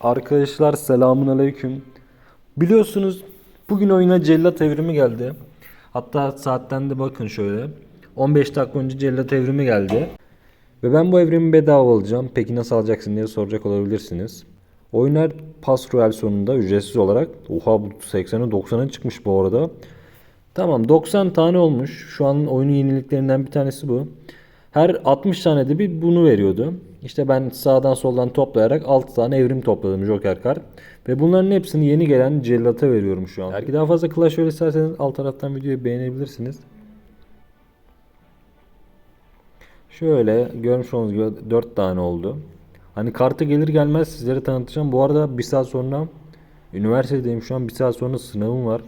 Arkadaşlar selamun aleyküm. Biliyorsunuz bugün oyuna cellat evrimi geldi. Hatta saatten de bakın şöyle. 15 dakika önce cellat evrimi geldi. Ve ben bu evrimi bedava alacağım. Peki nasıl alacaksın diye soracak olabilirsiniz. Oyunlar Pass Royale sonunda ücretsiz olarak. Oha bu 80'e 90'a çıkmış bu arada. Tamam 90 tane olmuş. Şu an oyunun yeniliklerinden bir tanesi bu. Her 60 tane de bir bunu veriyordu. İşte ben sağdan soldan toplayarak 6 tane evrim topladım Joker kart. Ve bunların hepsini yeni gelen Cellat'a veriyorum şu an. Belki daha fazla Clash Royale isterseniz alt taraftan videoyu beğenebilirsiniz. Şöyle görmüş olduğunuz gibi 4 tane oldu. Hani kartı gelir gelmez sizlere tanıtacağım. Bu arada bir saat sonra üniversitedeyim şu an. Bir saat sonra sınavım var.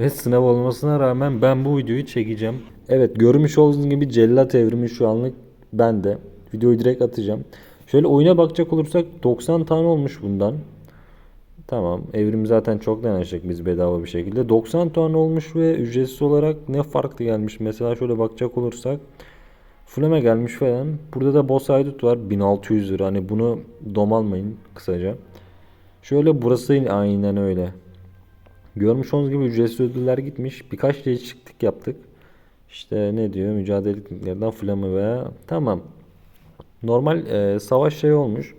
Ve sınav olmasına rağmen ben bu videoyu çekeceğim. Evet görmüş olduğunuz gibi cellat evrimi şu anlık bende. Videoyu direkt atacağım. Şöyle oyuna bakacak olursak 90 tane olmuş bundan. Tamam evrim zaten çoktan açtık biz bedava bir şekilde. 90 tane olmuş ve ücretsiz olarak ne farklı gelmiş. Mesela şöyle bakacak olursak Fuleme gelmiş falan. Burada da boss haydut var 1600 lira. Hani bunu dom almayın kısaca. Şöyle burası aynen öyle. Görmüş olduğunuz gibi ücretsiz ödüller gitmiş. Birkaç değişiklik yaptık. İşte ne diyor? Mücadele tekniklerden flame veya tamam. Normal e, savaş şey olmuş.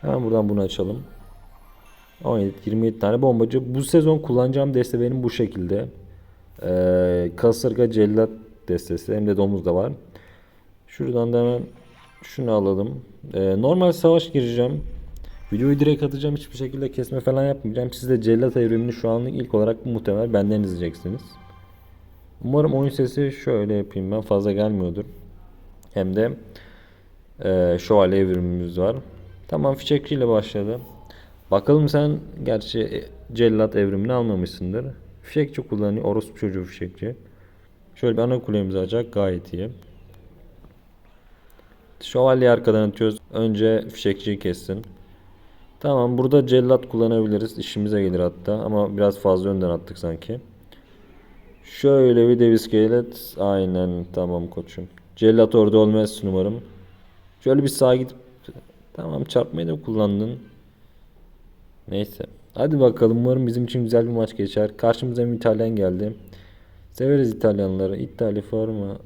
Hemen buradan bunu açalım. 17 27 tane bombacı. Bu sezon kullanacağım deste benim bu şekilde. E, kasırga cellat destesi hem de domuz da var. Şuradan da hemen şunu alalım. E, normal savaş gireceğim. Videoyu direkt atacağım. Hiçbir şekilde kesme falan yapmayacağım. Siz de Cellat evrimini şu anlık ilk olarak muhtemel benden izleyeceksiniz. Umarım oyun sesi şöyle yapayım ben. Fazla gelmiyordur. Hem de e, şövalye evrimimiz var. Tamam fişekçi ile başladı. Bakalım sen gerçi e, Cellat evrimini almamışsındır. Fişekçi kullanıyor. Orospu çocuğu fişekçi. Şöyle bir ana kulemizi açacak. Gayet iyi. Şövalyeyi arkadan atıyoruz. Önce fişekçiyi kessin. Tamam burada cellat kullanabiliriz. İşimize gelir hatta ama biraz fazla önden attık sanki. Şöyle bir dev iskelet. Aynen tamam koçum. Cellat orada olmaz umarım. Şöyle bir sağa gidip tamam çarpmayı da kullandın. Neyse. Hadi bakalım umarım bizim için güzel bir maç geçer. Karşımıza bir İtalyan geldi. Severiz İtalyanları. İtalya forma.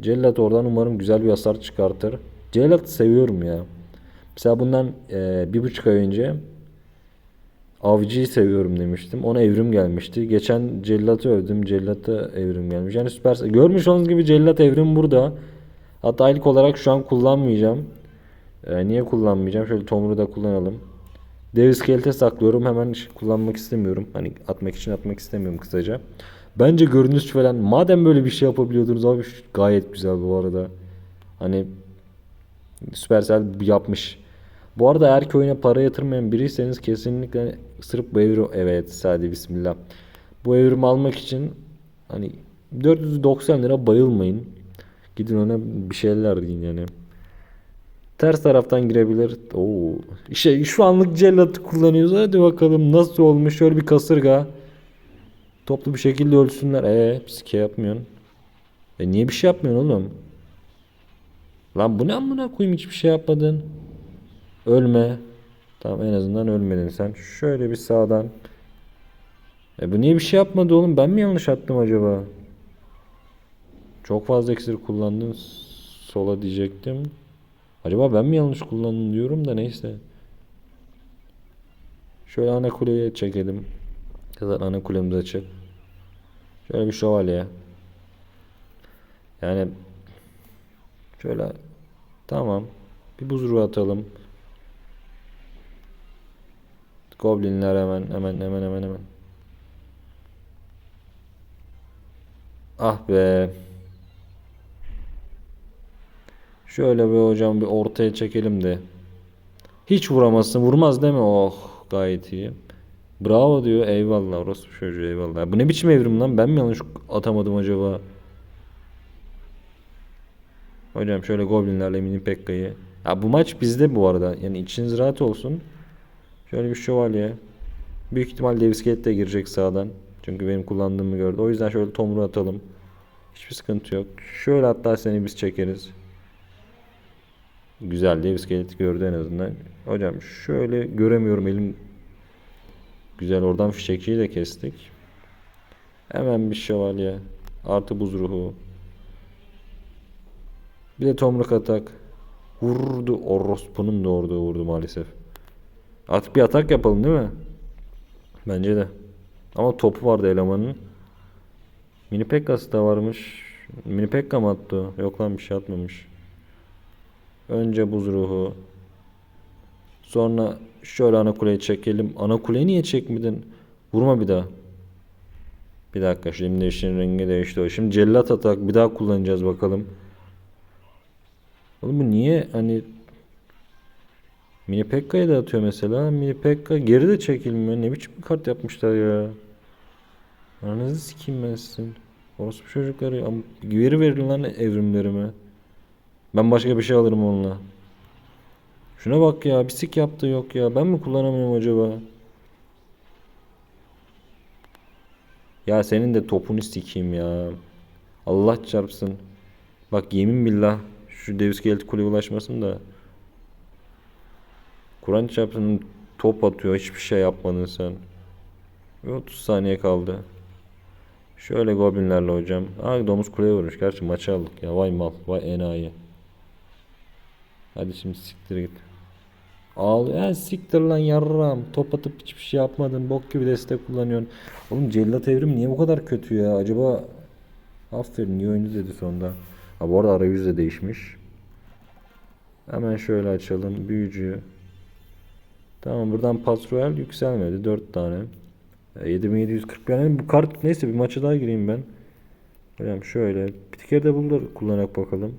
Cellat oradan umarım güzel bir hasar çıkartır. Cellat'ı seviyorum ya. Mesela bundan e, bir buçuk ay önce Avcı'yı seviyorum demiştim. Ona evrim gelmişti. Geçen Cellat'ı övdüm. Cellat'a evrim gelmiş. Yani süper. Görmüş olduğunuz gibi Cellat evrim burada. Hatta ilk olarak şu an kullanmayacağım. E, niye kullanmayacağım? Şöyle Tomru da kullanalım. Dev iskelete saklıyorum. Hemen kullanmak istemiyorum. Hani atmak için atmak istemiyorum kısaca. Bence görünüş falan. Madem böyle bir şey yapabiliyordunuz abi gayet güzel bu arada. Hani Supercell yapmış. Bu arada eğer ki oyuna para yatırmayan biriyseniz kesinlikle sırf bu evrim evet hadi bismillah. Bu evrimi almak için hani 490 lira bayılmayın. Gidin ona bir şeyler deyin yani. Ters taraftan girebilir. Oo. İşte şu anlık cellatı kullanıyoruz. Hadi bakalım nasıl olmuş. Şöyle bir kasırga. Toplu bir şekilde ölsünler. Eee psike yapmıyorsun. E niye bir şey yapmıyorsun oğlum? Lan bu ne amına koyayım hiçbir şey yapmadın. Ölme. Tamam en azından ölmedin sen. Şöyle bir sağdan. E bu niye bir şey yapmadı oğlum? Ben mi yanlış attım acaba? Çok fazla iksir kullandın. Sola diyecektim. Acaba ben mi yanlış kullandım diyorum da neyse. Şöyle ana kuleye çekelim. Kızlar ana kulemiz açık. Şöyle bir şövalye. Yani şöyle tamam. Bir buzruğu atalım. Goblinler hemen hemen hemen hemen hemen. Ah be. Şöyle bir hocam bir ortaya çekelim de. Hiç vuramazsın. Vurmaz değil mi? Oh gayet iyi. Bravo diyor. Eyvallah. Orospu çocuğu eyvallah. Bu ne biçim evrim lan? Ben mi yanlış atamadım acaba? Hocam şöyle goblinlerle mini pekkayı. Ya bu maç bizde bu arada. Yani içiniz rahat olsun. Şöyle bir şövalye. Büyük ihtimal Davis Gate de girecek sağdan. Çünkü benim kullandığımı gördü. O yüzden şöyle tomru atalım. Hiçbir sıkıntı yok. Şöyle hatta seni biz çekeriz. Güzel dev iskeleti gördü en azından. Hocam şöyle göremiyorum elim. Güzel oradan fişekçiyi de kestik. Hemen bir şövalye. Artı buz ruhu. Bir de tomruk atak. Vurdu. Orospu'nun orada vurdu maalesef. Artık bir atak yapalım değil mi? Bence de. Ama topu vardı elemanın. Mini Pekka'sı da varmış. Mini Pekka mı attı? Yok lan bir şey atmamış. Önce buz ruhu. Sonra şöyle ana kuleyi çekelim. Ana kuleyi niye çekmedin? Vurma bir daha. Bir dakika şimdi işin rengi değişti. Şimdi cellat atak bir daha kullanacağız bakalım. Oğlum bu niye hani Mini Pekka'yı da atıyor mesela. Mini Pekka geri de çekilmiyor. Ne biçim bir kart yapmışlar ya. Ananızı sikeyim ben sizin. Orospu çocukları. Geri verin lan evrimlerime. Ben başka bir şey alırım onunla. Şuna bak ya. Bir sik yaptı yok ya. Ben mi kullanamıyorum acaba? Ya senin de topunu sikeyim ya. Allah çarpsın. Bak yemin billah. Şu dev iskeleti kuleye ulaşmasın da. Kur'an çarpsın top atıyor. Hiçbir şey yapmadın sen. Ve 30 saniye kaldı. Şöyle goblinlerle hocam. Aa domuz kuleye vurmuş. Gerçi maçı aldık ya. Vay mal. Vay enayi. Hadi şimdi siktir git. Ağl ya siktir lan yarram. Top atıp hiçbir şey yapmadın. Bok gibi destek kullanıyorsun. Oğlum cellat evrim niye bu kadar kötü ya? Acaba aferin iyi oyuncu dedi sonunda. Ha bu arada arayüz de değişmiş. Hemen şöyle açalım. Büyücü. Tamam buradan Pasroyal yükselmedi. 4 tane. E, 7740 yani bu kart neyse bir maça daha gireyim ben. Hocam şöyle bir kere de da kullanarak bakalım.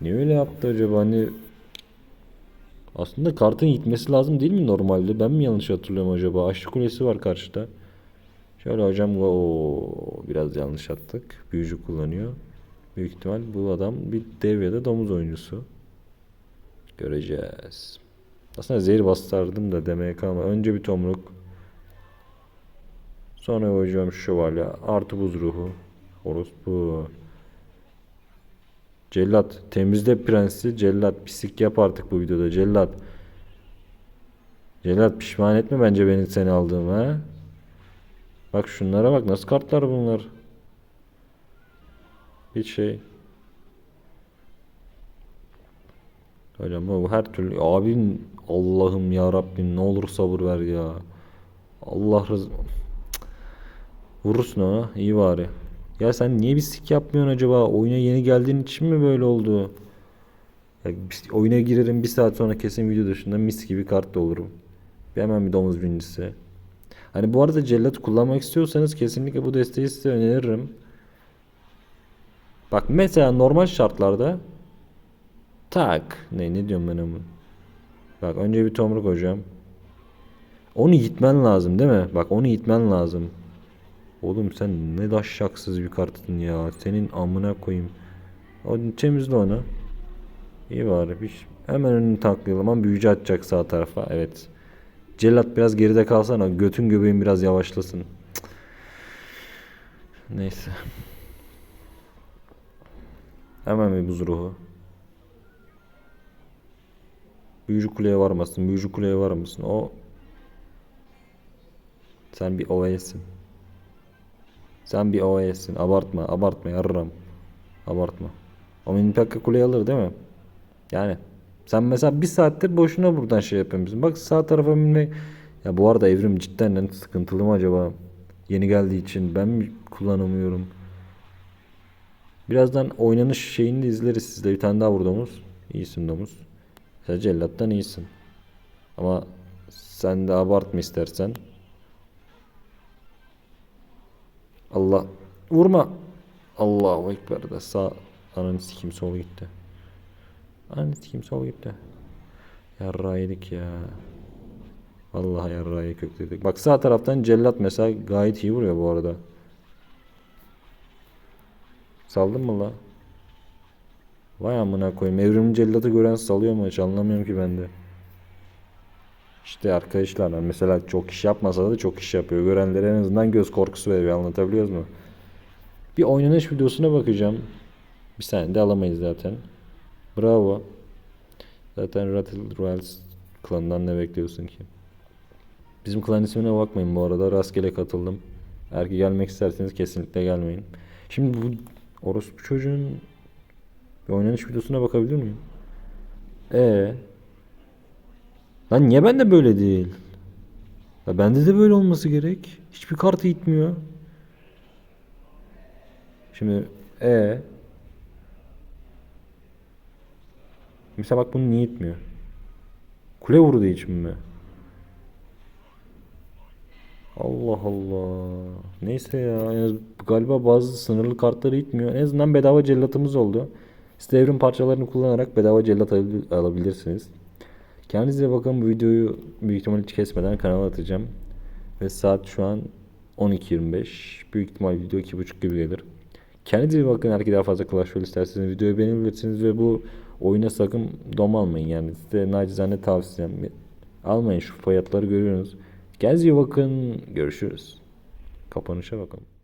Niye öyle yaptı acaba hani aslında kartın gitmesi lazım değil mi normalde? Ben mi yanlış hatırlıyorum acaba? Aşçı kulesi var karşıda. Şöyle hocam o biraz yanlış attık. Büyücü kullanıyor. Büyük ihtimal bu adam bir dev ya da domuz oyuncusu. Göreceğiz. Aslında zehir bastırdım da demeye kalma. Önce bir tomruk. Sonra hocam şövalye. Artı buz ruhu. Orospu. Cellat. Temizle prensi. Cellat. Pislik yap artık bu videoda. Cellat. Cellat pişman etme bence beni seni aldığım ha. Bak şunlara bak. Nasıl kartlar bunlar. Hiç şey. Hocam bu her türlü abim Allah'ım ya Rabbim ne olur sabır ver ya. Allah rız Vurursun ona iyi bari. Ya sen niye bir sik yapmıyorsun acaba? Oyuna yeni geldiğin için mi böyle oldu? Ya oyuna girerim bir saat sonra kesin video dışında mis gibi kart da olurum. Bir hemen bir domuz birincisi. Hani bu arada cellat kullanmak istiyorsanız kesinlikle bu desteği size öneririm. Bak mesela normal şartlarda tak ne ne diyorum ben ama. Bak önce bir tomruk hocam. Onu yitmen lazım değil mi? Bak onu yitmen lazım. Oğlum sen ne daşşaksız bir kartın ya. Senin amına koyayım. O temizle onu. İyi bari bir hemen önünü taklayalım ama büyücü atacak sağ tarafa. Evet. Cellat biraz geride kalsana. Götün göbeğin biraz yavaşlasın. Cık. Neyse. Hemen bir buz ruhu. Büyücü kuleye varmasın. Büyücü kuleye varmasın. O sen bir OA'sin. Sen bir OA'sin. Abartma. Abartma yarram. Abartma. O mini Pekka kuleyi alır değil mi? Yani sen mesela bir saattir boşuna buradan şey yapıyorsun. Bak sağ tarafa binmek. Ya bu arada evrim cidden sıkıntılı mı acaba? Yeni geldiği için ben mi kullanamıyorum? Birazdan oynanış şeyini de izleriz sizde. Bir tane daha vur domuz. İyisin domuz. Sen cellattan iyisin. Ama sen de abartma istersen. Allah. Vurma. Allahu Ekber de sağ. Ananı sikim sol gitti. Ananı sikim sol gitti. Yarrağı yedik ya. Vallahi yarrağı kökledik. Bak sağ taraftan cellat mesela gayet iyi vuruyor bu arada. Saldın mı la? Vay amına koyayım. Evrimin cellatı gören salıyor mu hiç anlamıyorum ki ben de. İşte arkadaşlar mesela çok iş yapmasa da çok iş yapıyor. Görenlere en azından göz korkusu veriyor. Anlatabiliyoruz mu? Bir oynanış videosuna bakacağım. Bir saniye de alamayız zaten. Bravo. Zaten Rattle Royals klanından ne bekliyorsun ki? Bizim klan ismine bakmayın bu arada. Rastgele katıldım. Eğer ki gelmek isterseniz kesinlikle gelmeyin. Şimdi bu orospu çocuğun bir oynanış videosuna bakabilir miyim? E Lan niye bende böyle değil? Ya bende de böyle olması gerek. Hiçbir kartı itmiyor. Şimdi e Mesela bak bunu niye itmiyor? Kule vurduğu için mi? Allah Allah. Neyse ya. En galiba bazı sınırlı kartları itmiyor. En azından bedava cellatımız oldu. Siz de evrim parçalarını kullanarak bedava cellat al- alabilirsiniz. Kendinize bakın bu videoyu büyük ihtimalle hiç kesmeden kanala atacağım. Ve saat şu an 12.25. Büyük ihtimal video 2.30 gibi gelir. Kendinize bakın. Ki daha fazla Clash Royale isterseniz videoyu beğenebilirsiniz ve bu oyuna sakın dom almayın. Yani size nacizane tavsiyem. Almayın şu fiyatları görüyorsunuz. Kendinize bakın. Görüşürüz. Kapanışa bakalım.